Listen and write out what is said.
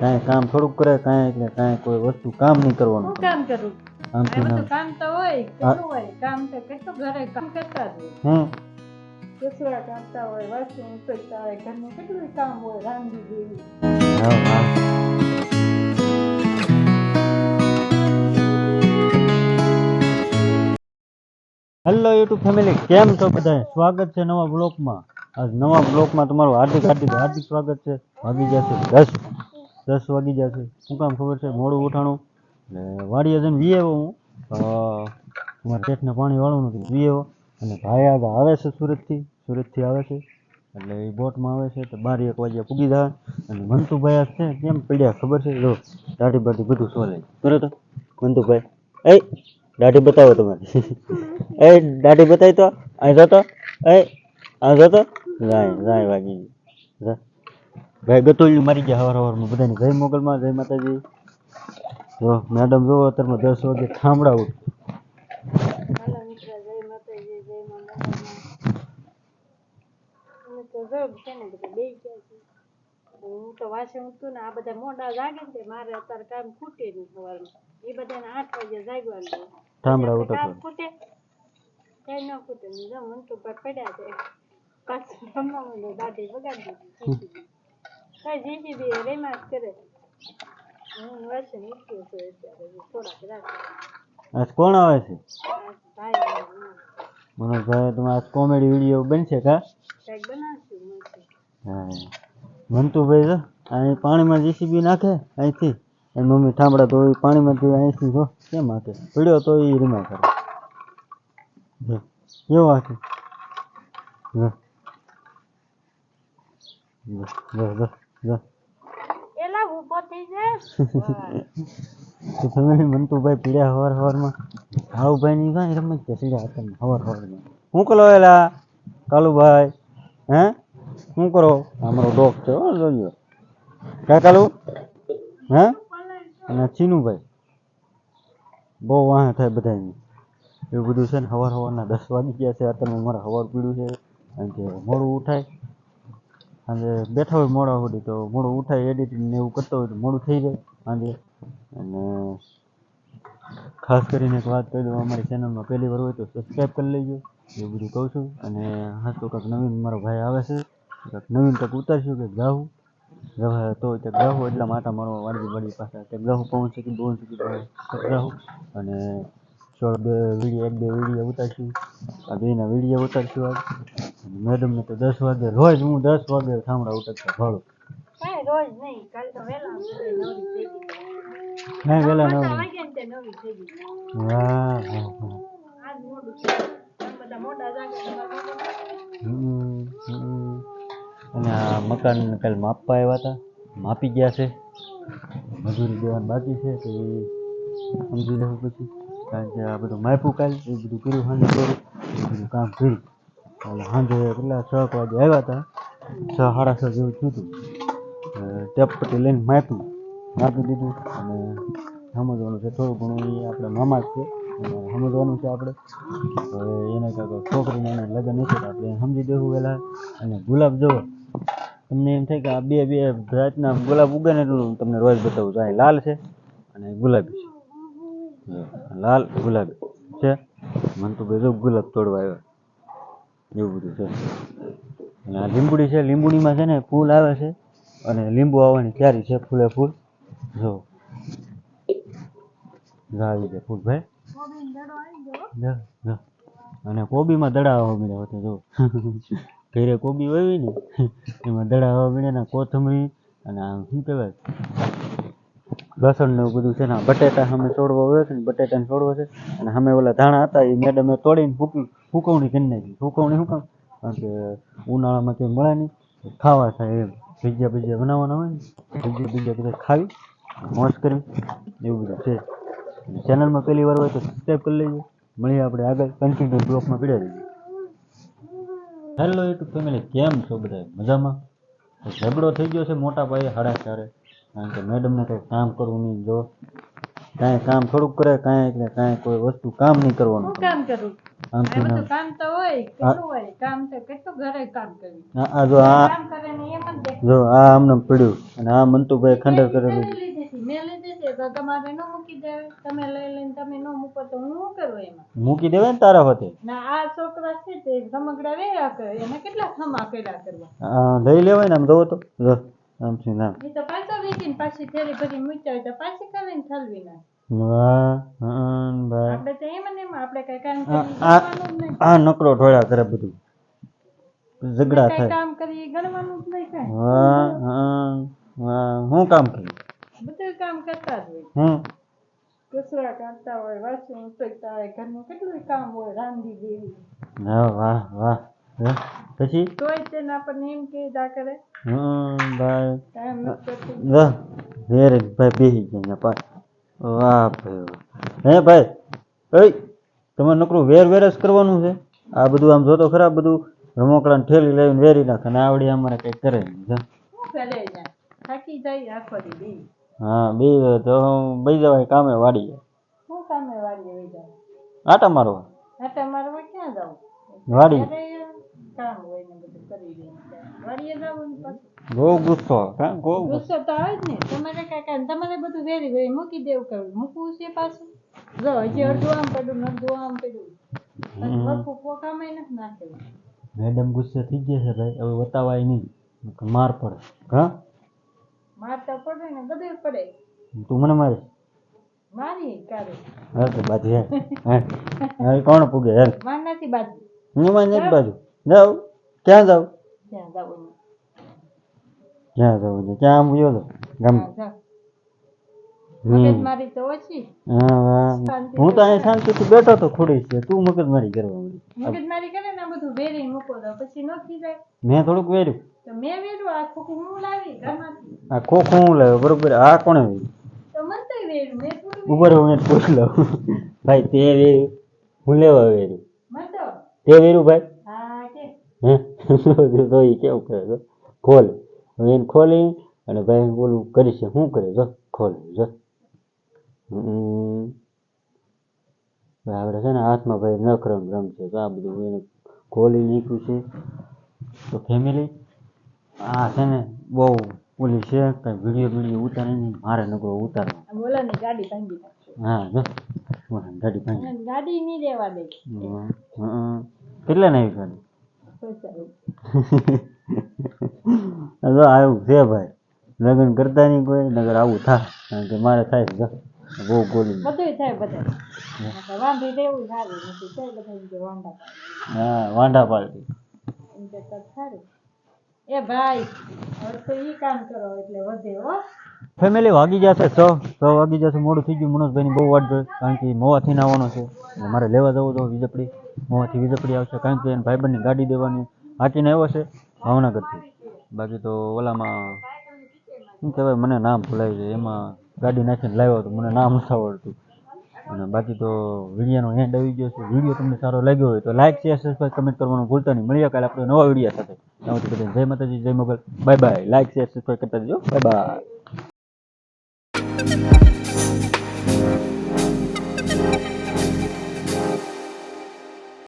કાંઈ કામ થોડુંક કરે કાંઈ એટલે કાંઈ કોઈ વસ્તુ કામ નહીં કરવાનું. શું કામ કરું? એમાં નામ. કામ તો હોય કેટલું હોય? કામ તો કેટલું ઘરે કામ કરતા જ હોય. હમ. વાસણ ઉકળતા હોય ઘરનું કેટલું કામ હોય રાંધી દેવી હા હા. હેલો યુટ્યુબ ફેમિલી કેમ છો બધા સ્વાગત છે નવા બ્લોકમાં. આજ નવા બ્લોકમાં તમારું હાર્દિક હાર્દિક હાર્દિક સ્વાગત છે. ભાગી જશે દસ. દસ વાગી જશે. શું કામ ખબર છે? મોડું ઉઠાણું. એટલે વાડીએ જઈને વી આવ્યો હું. મારા પેટને પાણી વાળું નથી. વી આવ્યો અને ભાઈ આગળ આવે છે સુરતથી. સુરતથી આવે છે. એટલે એ બોટમાં આવે છે. તો બાર એક વાગ્યા પૂગી જાય અને મંતુભાઈ છે કેમ પડ્યા ખબર છે? જો, દાઢી બાઢી બધું સોલે. બરોબર મંતુભાઈ એ, દાઢી બતાવો તમારી. એ, દાઢી બતાવી તો. અહીં જતો. એ આ જતો. રાય રાય વાગી ગઈ. જા. ભાઈ ગતોલ્યું મારી ગયા હવાર હવારમાં બધાને જય મોગલમાં જય માતાજી. જો મેડમ જો અત્યારમાં દસ વાગે ઠામડા ઉઠ હાલો મિત્ર જય માતાજી જય મા. મોગલમાં અમે તો જો છે ને બધા બેસી ગયા છે. હું તો વાસણ ઉઠતું ને આ બધા મોડા જાગે ને તે મારે અત્યારે કામ ખૂટે નહીં સવારમાં એ બધાને આઠ વાગે જાગવાનું હોય. ઠામડા પછી ઉઠો કામ ખૂટે. કઈ ન ખૂટે ને જો મન તો પર પડ્યા છે. પાછું રમવા માંડો દાઢી બગાડી દીધી. કઈ máscara. Não રેમાસ nem que eu sou esse, eu હજી થોડાક રાખે આજ કોણ આવે છે મનોજભાઈ તમે આજ કોમેડી વીડિયો બનશે કા હા મંતુભાઈ જો અહીં પાણીમાં જીસીબી નાખે અહીંથી એની મમ્મી ઠામડા તો પાણીમાંથી અહીંથી જો કેમ હાકે પીડ્યો તો એ રીમા કરે કેવો હાકે જો જો જો જો. એલા ઊભો થઈ જા. તો તમે મંતુભાઈ પીડ્યા હવાર હવારમાં. ની કાંઈ રમત છે સીધા હાથમાં હવાર હવારમાં. શું કરો એલા? કાલુભાઈ હે? શું કરો? અમારો ડોક છે હો જોજો કા કાલુ? હે? અને ચીનુભાઈ. બહુ વાહ થાય બધાની એવું બધું છે ને હવાર સવારના દસ વાગી ગયા છે અત્યારમાં મારા હવાર પીડ્યું છે. કારણ કે મોડું ઉઠાય. અને બેઠા હોય મોડા સુધી તો મોડું ઉઠાય એડિટિંગ ને એવું કરતો હોય તો મોડું થઈ જાય આજે અને ખાસ કરીને એક વાત કહી દઉં, અમારી ચેનલમાં પહેલી વાર હોય તો સબસ્ક્રાઈબ કરી લેજો, એવું બધું કહું છું. અને હા તો કંઈક નવીન મારો ભાઈ આવે છે કંઈક નવીન કંઈક ઉતારશું કંઈક ગાવું. રવા તો કંઈક ગાવું, એટલા માટે મારો વાડી વાડી પાસે કંઈક ગાવું પવન શકી બોન શકી કંઈક અને શોર્ટ બે વીડિયો એક બે વીડિયો ઉતારશું આ બેના વીડિયો ઉતારશું આજ મેડમને તો દસ વાગે રોજ હું દસ વાગે ઠામડા ઉતરતો ભાડું નહીં વેલા ન મોટા વાગ્યા ને તે નવરી થઈ ગઈ વાહ વાહ વાહ આજ મોડું છે આમ બધા મોટા જાગે તો મારે મોડું થાય. હમ, હમ. અને આ મકાન કાલ માપવા આવ્યા હતા માપી ગયા છે મજૂરી દેવાનું બાકી છે તો સમજી લેવું પછી કારણ કે આ બધું માયપું કાલ એ બધું કર્યું સાંજે કર્યું, એ બધું કામ કર્યું. એટલે સાંજે કેટલા છ એક વાગે આવ્યા હતા, છ સાડા છ જેવું થયું હતું. ટેપ પટ્ટી લઈને માપ્યું માપી દીધું અને સમજવાનું છે થોડું ઘણું એ આપણે મામા જ છે સમજવાનું છે આપણે. હવે એને કાંઈક છોકરીને એને લગ્ન નથી આપણે સમજી દેવું પહેલાં અને ગુલાબ જુઓ, તમને એમ થાય કે આ બે બે જાતના ગુલાબ ઉગે ને એટલું તમને રોજ બતાવું, તો લાલ છે અને ગુલાબી છે. લાલ ગુલાબી છે. મને તો બધો ગુલાબ તોડવા આવ્યો. એવું બધું છે. અને આ લીંબુડી છે. લીંબુડીમાં છે ને ફૂલ આવે છે. અને લીંબુ આવવાની તૈયારી છે ફૂલે ફૂલ. જો. આવી જાય ફૂલ ભાઈ. અને કોબીમાં દડા આવવા મળ્યા હતા, જો. ઘરે કોબી હોય ને એમાં દડા આવવા મળ્યા કોથમરી અને આમ શું કહેવાય? લસણ ને એવું બધું છે ને બટેટા સામે તોડવા હોય છે ને, બટેટાને છોડવો છે. અને સામે ઓલા ધાણા હતા એ મેડમે તોડીને ફૂકી, ફૂકવણી કરી નાખી. ફૂકવણી શું કામ? કારણ કે ઉનાળામાં કંઈ મળે નહીં. ખાવા થાય એમ. ભજીયા ભજીયા બનાવવાના હોય ને, ભજીયા ભજીયા બધા ખાવી, મોજ કરવી, એવું બધું છે. ચેનલમાં પહેલી વાર હોય તો સબસ્ક્રાઈબ કરી લેજો. મળીએ આપણે આગળ કન્ટિન્યુ બ્લોકમાં પીડા રહીએ. હેલો યુટ્યુબ ફેમિલી કેમ છો બધા મજામાં? ઝઘડો થઈ ગયો છે મોટા ભાઈ સાડા ચારે. કારણ કે મેડમને કંઈ કામ કરવું નહીં. જો કાંઈ કામ થોડુંક કરે કાંઈ એટલે કાંઈ કોઈ વસ્તુ કામ નહીં કરવાનું. શું કામ કરું? આમથી બધું કામ તો હોય કેટલું હોય? કામ તો કેટલું ઘરે કામ કરવું આ જો આ કામ કરે ને એમ જ આ આમને પડ્યું અને આ મંતુભાઈ ખંડર કરેલું. મેં લીધી છે તો તમારે ન મૂકી દેવે. તમે લઈ લઈને તમે ન મૂકો તો હું શું કરું એમાં? મૂકી દેવે ને તારા હોતે ના આ છોકરા છે તે રમકડા રહ્યા કરે. એને કેટલા ખમા કર્યા કરવા? લઈ લેવાય ને આમ જોવો તો. જો. આમથી નામ એ તો પાછા વેચીને પાછી થેલી ભરી મૂક્યા હોય તો પાછી કરીને ઠલવી નાખ. વાહ હં, ભાઈ. આપણે તો એમ ને એમ આપણે કઈ કામ આ કરી આ નકરો ઢોળા કરે બધું. ઝઘડા થાય. કામ કરી ગણવાનું જ નહીં કાંઈ વાહ હં, વાહ. હું કામ કર્યું બધું કામ કરતા જ હોય. હમ કચરા કાઢતા હોય વાસણ ઉતરતા હોય ઘરનું કેટલું કામ હોય રાંધી દેવી. હા વાહ વાહ. પછી? તોય તેને આપણને એમ કે જા કરે. હં, ભાઈ. નથી કરતું. લો ભાઈ બેહી ગયા પા વાહ ભાઈ વાહ. હે ભાઈ ભાઈ તમારે નકરું વેર વેર જ કરવાનું છે? આ બધું આમ જોતો ખરા બધું રમકડાને ઠેલી લઈને વેરી નાખે અને આવડી અમારે કંઈક કરે થાકી જાય આખો દી હા બે તો બે જવાય કામે વાડી કામે વહી જાય આટા મારવા? આટા મારવા ક્યાં જાવ વાડી. કામ હોય ને બધું કરી દે વાડીએ જવું ને પાછું બહુ ગુસ્સો. બહુ ગુસ્સો. તો આવે જ ને. તમારે કાંઈ તમારે બધું વેરી વેરી મૂકી દેવું કરવું મૂકવું છે પાછું? જો હજી અડધું આમ પડ્યું અડધું આમ પડ્યું. નથી નાખેલું. મેડમ ગુસ્સે થઈ ગયા છે ભાઈ. હવે બતાવાય નહીં. માર પડે. હા? મારતા પડે ને બધે પડે. તું મને મારીશ મારી કારે હા તો બાજુ હે હે કોણ પૂગે? હે માર નથી બાજુ. હું એક બાજુ. જાઉં ક્યાં જાવ ત્યાં જવું ક્યાં જવું છે ક્યાં આમ ગયો તો ગામ મારી તો ઓછી હા તો અહીં શાંતિથી બેઠો તો ખુડી છે તું મગજ મારી કરવા મળી મગજ મારી કરે ને બધું વેરી મૂકો તો પછી ન જાય મેં થોડુંક વેર્યું તો મેં વેર્યું આ ખોખું હું લાવી ઘરમાંથી આ ખોખું હું લાવ્યો બરોબર આ કોણે વેર્યું તો મને તો વેર્યું મેં થોડું ઉપર હું પૂછ લઉં ભાઈ તે વેર્યું હું લેવા વેર્યું તે વેર્યું ભાઈ હા? તો એ કેવું કરે જો ખોલ. હવે એને ખોલી અને ભાઈ બોલું કરી છે. શું કરે? જો ખોલ જો. આપણે છે ને હાથમાં ભાઈ નખરમ રમશે તો આ બધું એને ખોલી નીકળ્યું છે. તો ફેમિલી આ છે ને બહુ ઓલી છે કઈ વીડિયો વીડિયો ઉતારે નહીં. મારે નકરો ભાંગી હા જો. ગાડી ભાંગી. ગાડી નહીં દેવા દે. કેટલા નહીં ગાડી. જો આવું છે ભાઈ. લગ્ન કરતા નહીં કોઈ નગર આવું થાય. કારણ કે મારે થાય છે બહુ ગોલી બધું થાય બધા. હા વાંઢા પાર્ટી એ ભાઈ હવે તો ઈ કામ કરો એટલે વધે હો. ફેમિલી વાગી જશે છ છ વાગી જશે. મોડું થઈ ગયું. મનોજભાઈની બહુ વાટ જોઈ. કારણ કે મોવાથી આવવાનો છે. મારે લેવા જવું તો વીજપડી મોવાથી વીજળી આવશે કારણ કે એને ભાઈબંધની ગાડી દેવાની, હાચીને આવ્યો છે ભાવનગરથી. બાકી તો ઓલામાં શું કહેવાય, મને નામ ભૂલાઈ જાય એમાં ગાડી નાખીને લાવ્યો હતો, મને નામ નથી આવડતું. અને બાકી તો વિડીયોનો એન્ડ આવી ગયો છે. વીડિયો તમને સારો લાગ્યો હોય તો લાઈક શેર સબસ્ક્રાઈબ કમેન્ટ કરવાનું ભૂલતા નહીં. મળીએ કાલે આપણે નવા વીડિયો સાથે. ત્યાંથી બધાને જય માતાજી, જય Mogal. Bye bye like share subscribe કરતા જજો બાય બાય